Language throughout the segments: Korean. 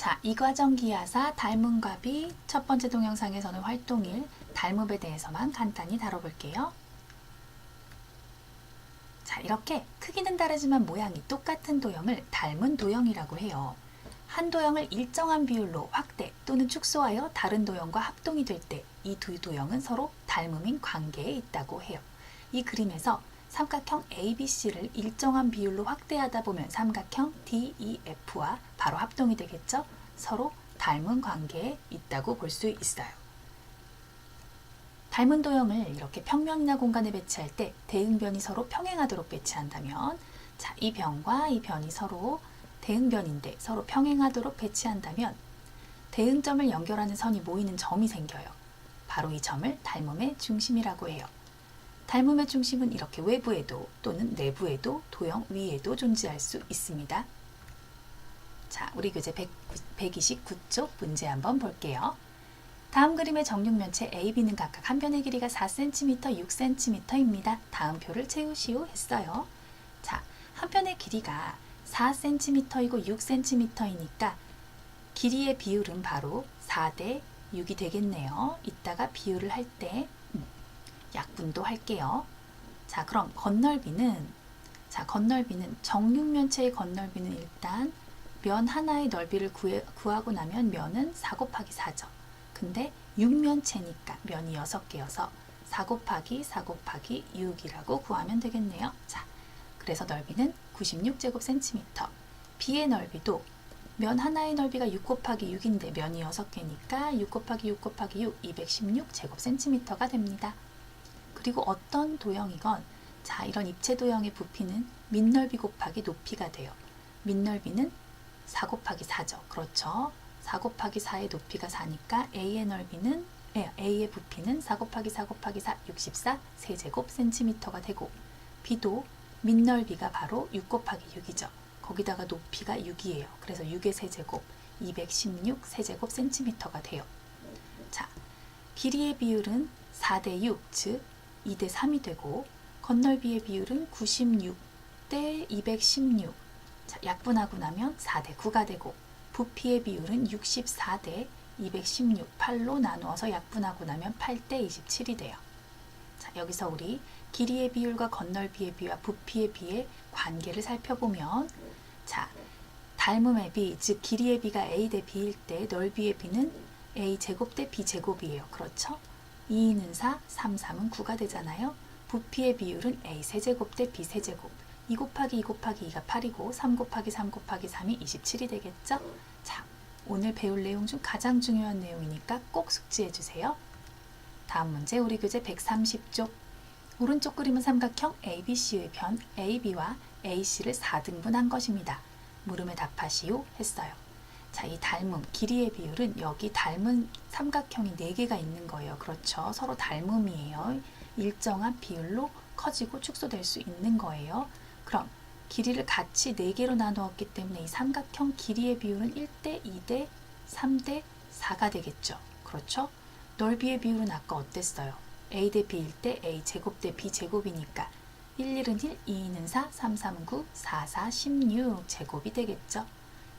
자, 이과정 기하사 닮음갑이 첫 번째 동영상에서는 활동일 닮음에 대해서만 간단히 다뤄볼게요. 자, 이렇게 크기는 다르지만 모양이 똑같은 도형을 닮은 도형이라고 해요. 한 도형을 일정한 비율로 확대 또는 축소하여 다른 도형과 합동이 될 때 이 두 도형은 서로 닮음인 관계에 있다고 해요. 이 그림에서 삼각형 ABC를 일정한 비율로 확대하다 보면 삼각형 DEF와 바로 합동이 되겠죠? 서로 닮은 관계에 있다고 볼 수 있어요. 닮은 도형을 이렇게 평면이나 공간에 배치할 때 대응변이 서로 평행하도록 배치한다면 자, 이 변과 이 변이 서로 대응변인데 서로 평행하도록 배치한다면 대응점을 연결하는 선이 모이는 점이 생겨요. 바로 이 점을 닮음의 중심이라고 해요. 닮음의 중심은 이렇게 외부에도 또는 내부에도 도형 위에도 존재할 수 있습니다. 자, 우리 교재 100, 129쪽 문제 한번 볼게요. 다음 그림의 정육면체 A, B는 각각 한 변의 길이가 4cm, 6cm입니다. 다음 표를 채우시오 했어요. 자, 한 편의 길이가 4cm이고 6cm이니까 길이의 비율은 바로 4대 6이 되겠네요. 이따가 비율을 할때 음, 약분도 할게요. 자, 그럼 건널비는 자, 건널비는 정육면체의 건널비는 일단 면 하나의 넓이를 구해, 구하고 나면 면은 4 곱하기 4죠. 근데 6면체니까 면이 6개여서 4 곱하기 4 곱하기 6이라고 구하면 되겠네요. 자, 그래서 넓이는 96제곱센티미터. B의 넓이도 면 하나의 넓이가 6 곱하기 6인데 면이 6개니까 6 곱하기 6 곱하기 6, 216제곱센티미터가 됩니다. 그리고 어떤 도형이건 자, 이런 입체 도형의 부피는 밑넓이 곱하기 높이가 돼요. 밑넓이는 4 곱하기 4죠. 그렇죠. 4 곱하기 4의 높이가 4니까 A의 넓이는 예, A의 부피는 4 곱하기 4 곱하기 4, 64 세제곱 센티미터가 되고 B도 밑넓이가 바로 6 곱하기 6이죠. 거기다가 높이가 6이에요. 그래서 6의 세제곱 216 세제곱 센티미터가 돼요. 자, 길이의 비율은 4대 6, 즉 2대 3이 되고 건널비의 비율은 96대 216. 자, 약분하고 나면 4대 9가 되고 부피의 비율은 64대 216, 8로 나누어서 약분하고 나면 8대 27이 돼요. 자, 여기서 우리 길이의 비율과 건널비의 비와 부피의 비의 관계를 살펴보면 자, 닮음의 비, 즉 길이의 비가 a 대 b일 때 넓이의 b는 a 제곱 대 b 제곱이에요. 그렇죠? 2는 4, 3, 3은 9가 되잖아요. 부피의 비율은 a 세제곱 대 b 세제곱. 2 곱하기 2 곱하기 2가 8이고 3 곱하기 3 곱하기 3이 27이 되겠죠? 자, 오늘 배울 내용 중 가장 중요한 내용이니까 꼭 숙지해 주세요. 다음 문제 우리 교재 130쪽. 오른쪽 그림은 삼각형 ABC의 변 AB와 AC를 4등분한 것입니다. 물음에 답하시오 했어요. 자, 이 닮음, 길이의 비율은 여기 닮은 삼각형이 4개가 있는 거예요. 그렇죠. 서로 닮음이에요. 일정한 비율로 커지고 축소될 수 있는 거예요. 그럼 길이를 같이 4개로 나누었기 때문에 이 삼각형 길이의 비율은 1대 2대 3대 4가 되겠죠. 그렇죠? 넓이의 비율은 아까 어땠어요? a 대 b일 때 a 제곱 대 b 제곱이니까 1, 1은 1, 2, 2는 4, 3, 3은 9, 4, 4, 16 제곱이 되겠죠.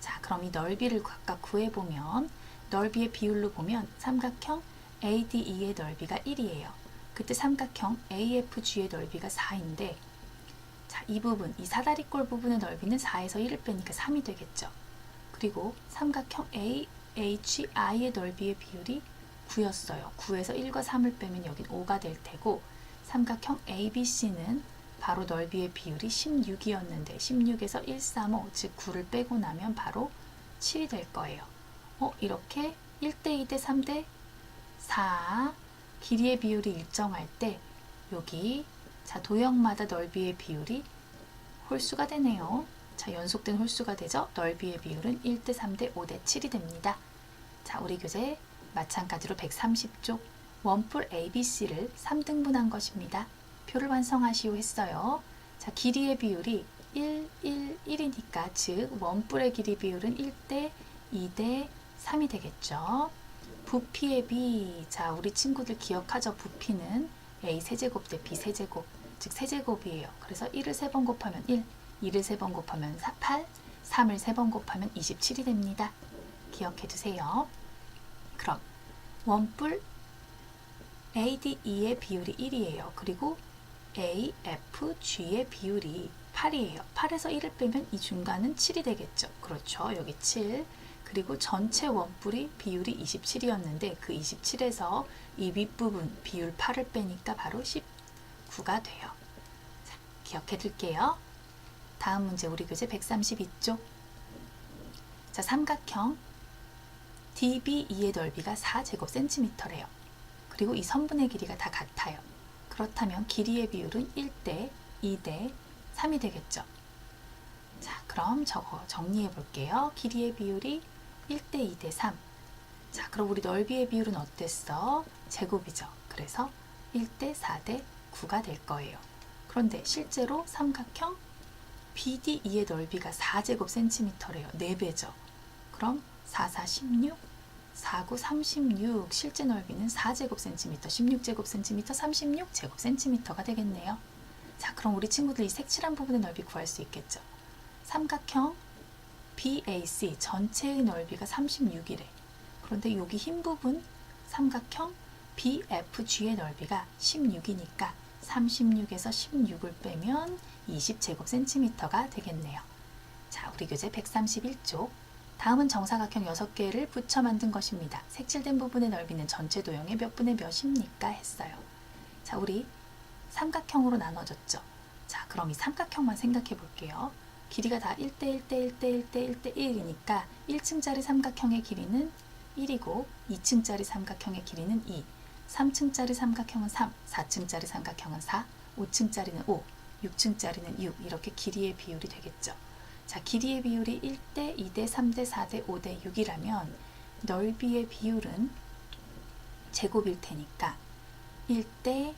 자, 그럼 이 넓이를 각각 구해보면 넓이의 비율로 보면 삼각형 ADE의 넓이가 1이에요. 그때 삼각형 AFG의 넓이가 4인데 자, 이 부분, 이 사다리꼴 부분의 넓이는 4에서 1을 빼니까 3이 되겠죠. 그리고 삼각형 AHI의 넓이의 비율이 9였어요. 9에서 1과 3을 빼면 여긴 5가 될 테고 삼각형 ABC는 바로 넓이의 비율이 16이었는데 16에서 1, 3, 5, 즉 9를 빼고 나면 바로 7이 될 거예요. 어, 이렇게 1대 2대 3대 4 길이의 비율이 일정할 때 여기 자 도형마다 넓이의 비율이 홀수가 되네요. 자 연속된 홀수가 되죠. 넓이의 비율은 1대 3대 5대 7이 됩니다. 자 우리 교재 마찬가지로 130쪽 원뿔 ABC를 3등분한 것입니다. 표를 완성하시오 했어요. 자, 길이의 비율이 1, 1, 1이니까 즉 원뿔의 길이 비율은 1대 2대 3이 되겠죠. 부피의 비. 자, 우리 친구들 기억하죠? 부피는 A 세제곱 대 B 세제곱. 즉 세제곱이에요. 그래서 1을 3번 곱하면 1, 2를 3번 곱하면 4, 8, 3을 3번 곱하면 27이 됩니다. 기억해 두세요. 그럼 원뿔 ADE의 비율이 1이에요. 그리고 AFG의 비율이 8이에요. 8에서 1을 빼면 이 중간은 7이 되겠죠. 그렇죠. 여기 7. 그리고 전체 원뿔이 비율이 27이었는데 그 27에서 이 윗부분 비율 8을 빼니까 바로 19가 돼요. 자, 기억해 둘게요. 다음 문제 우리 교재 132쪽. 자, 삼각형 DB2의 넓이가 4제곱센티미터래요. 그리고 이 선분의 길이가 다 같아요. 그렇다면 길이의 비율은 1대 2대 3이 되겠죠. 자, 그럼 저거 정리해 볼게요. 길이의 비율이 1대 2대 3. 자, 그럼 우리 넓이의 비율은 어땠어? 제곱이죠. 그래서 1대 4대 9가 될 거예요. 그런데 실제로 삼각형 BD2의 넓이가 4제곱 센티미터래요. 4배죠. 그럼 4, 4, 16, 4, 9, 36 실제 넓이는 4제곱센티미터, 16제곱센티미터, 36제곱센티미터가 되겠네요. 자, 그럼 우리 친구들 이 색칠한 부분의 넓이 구할 수 있겠죠. 삼각형 BAC 전체의 넓이가 36이래. 그런데 여기 흰 부분 삼각형 BFG의 넓이가 16이니까 36에서 16을 빼면 20제곱센티미터가 되겠네요. 자, 우리 교재 131쪽. 다음은 정사각형 6개를 붙여 만든 것입니다. 색칠된 부분의 넓이는 전체 도형의 몇 분의 몇입니까? 했어요. 자, 우리 삼각형으로 나눠졌죠. 자, 그럼 이 삼각형만 생각해 볼게요. 길이가 다 1대 1대 1대 1대 1대 1이니까 1층짜리 삼각형의 길이는 1이고 2층짜리 삼각형의 길이는 2, 3층짜리 삼각형은 3, 4층짜리 삼각형은 4, 5층짜리는 5, 6층짜리는 6 이렇게 길이의 비율이 되겠죠. 자, 길이의 비율이 1대 2대 3대 4대 5대 6이라면 넓이의 비율은 제곱일 테니까 1대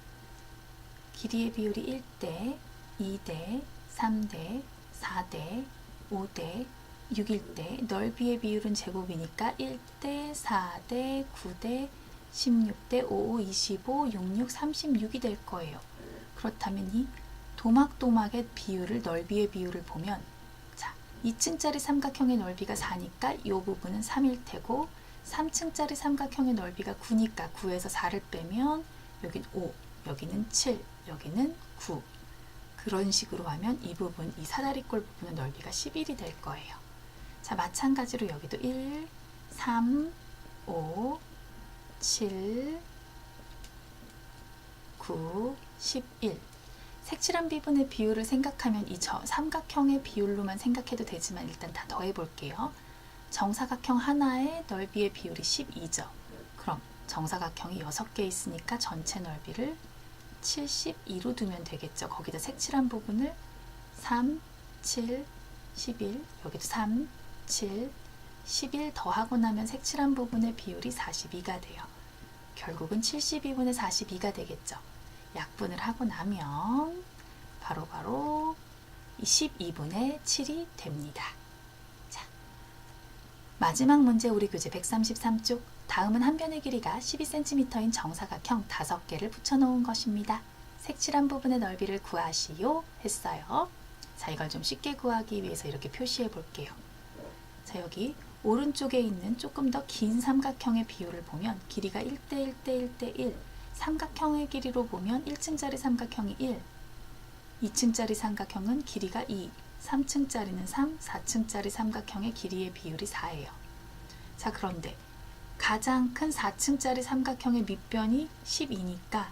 길이의 비율이 1대 2대 3대 4대 5대 6일 때 넓이의 비율은 제곱이니까 1대 4대 9대 16대 5, 25, 66, 36이 될 거예요. 그렇다면 이 도막도막의 비율을 넓이의 비율을 보면 자 2층짜리 삼각형의 넓이가 4니까 이 부분은 3일 테고 3층짜리 삼각형의 넓이가 9니까 9에서 4를 빼면 여긴 5, 여기는 7, 여기는 9 그런 식으로 하면 이 부분, 이 사다리꼴 부분의 넓이가 11이 될 거예요. 자, 마찬가지로 여기도 1, 3, 5, 7, 9, 11. 색칠한 부분의 비율을 생각하면 이 저 삼각형의 비율로만 생각해도 되지만 일단 다 더해 볼게요. 정사각형 하나의 넓이의 비율이 12죠. 그럼 정사각형이 6개 있으니까 전체 넓이를 72로 두면 되겠죠. 거기다 색칠한 부분을 3, 7, 11 여기도 3, 7, 11 더하고 나면 색칠한 부분의 비율이 42가 돼요. 결국은 72분의 42가 되겠죠. 약분을 하고 나면 바로바로 바로 12분의 7이 됩니다. 자, 마지막 문제 우리 교재 133쪽 다음은 한 변의 길이가 12cm인 정사각형 5개를 붙여놓은 것입니다. 색칠한 부분의 넓이를 구하시오 했어요. 자, 이걸 좀 쉽게 구하기 위해서 이렇게 표시해 볼게요. 자, 여기 오른쪽에 있는 조금 더 긴 삼각형의 비율을 보면 길이가 1대 1대 1대 1 삼각형의 길이로 보면 1층짜리 삼각형이 1 2층짜리 삼각형은 길이가 2 3층짜리는 3 4층짜리 삼각형의 길이의 비율이 4예요. 자 그런데 가장 큰 4층짜리 삼각형의 밑변이 12니까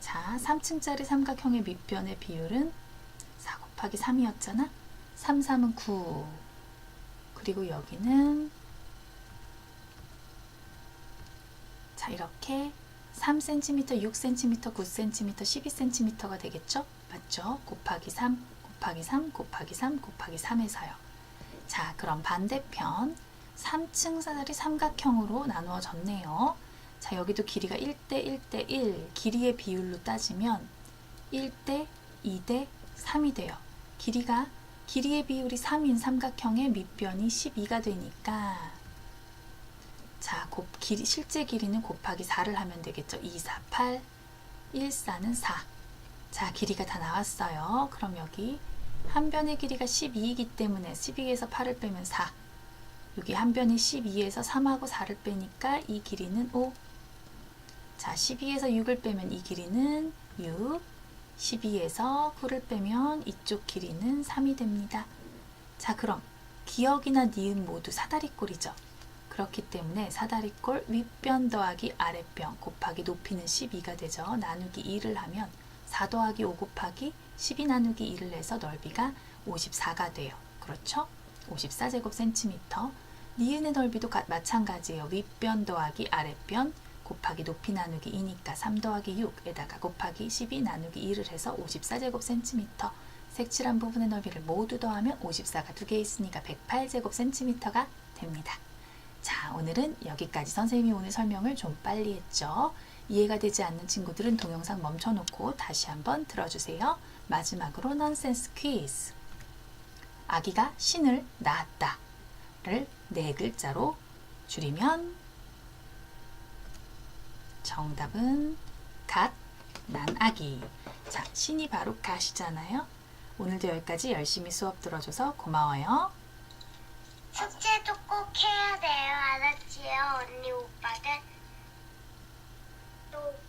자 3층짜리 삼각형의 밑변의 비율은 4 곱하기 3이었잖아. 3, 3은 9 그리고 여기는 자 이렇게 3cm, 6cm, 9cm, 12cm가 되겠죠? 맞죠? 곱하기 3, 곱하기 3, 곱하기 3, 곱하기 3에서요. 자 그럼 반대편 3층짜리 삼각형으로 나누어졌네요. 자 여기도 길이가 1대 1대 1 길이의 비율로 따지면 1대 2대 3이 돼요. 길이가 길이의 비율이 3인 삼각형의 밑변이 12가 되니까 자, 곱, 길이, 실제 길이는 곱하기 4를 하면 되겠죠. 2, 4, 8, 1, 4는 4. 자, 길이가 다 나왔어요. 그럼 여기 한 변의 길이가 12이기 때문에 12에서 8을 빼면 4. 여기 한 변이 12에서 3하고 4를 빼니까 이 길이는 5. 자, 12에서 6을 빼면 이 길이는 6. 12에서 9를 빼면 이쪽 길이는 3이 됩니다. 자, 그럼 기억이나 니은 모두 사다리꼴이죠. 그렇기 때문에 사다리꼴 윗변 더하기 아랫변 곱하기 높이는 12가 되죠. 나누기 2를 하면 4 더하기 5 곱하기 12 나누기 2를 해서 넓이가 54가 돼요. 그렇죠? 54제곱센티미터. 니은의 넓이도 가- 마찬가지예요. 윗변 더하기 아랫변 곱하기 높이 나누기 2니까 3 더하기 6에다가 곱하기 12 나누기 2를 해서 54제곱센티미터. 색칠한 부분의 넓이를 모두 더하면 54가 두 개 있으니까 108제곱센티미터가 됩니다. 자, 오늘은 여기까지 선생님이 오늘 설명을 좀 빨리 했죠. 이해가 되지 않는 친구들은 동영상 멈춰놓고 다시 한번 들어주세요. 마지막으로 넌센스 퀴즈. 아기가 신을 낳았다를 네 글자로 줄이면 정답은 갓, 난 아기. 자, 신이 바로 갓이잖아요. 오늘도 여기까지 열심히 수업 들어줘서 고마워요. 숙제도 꼭 해야 돼요. 알았지요, 언니 오빠들? 또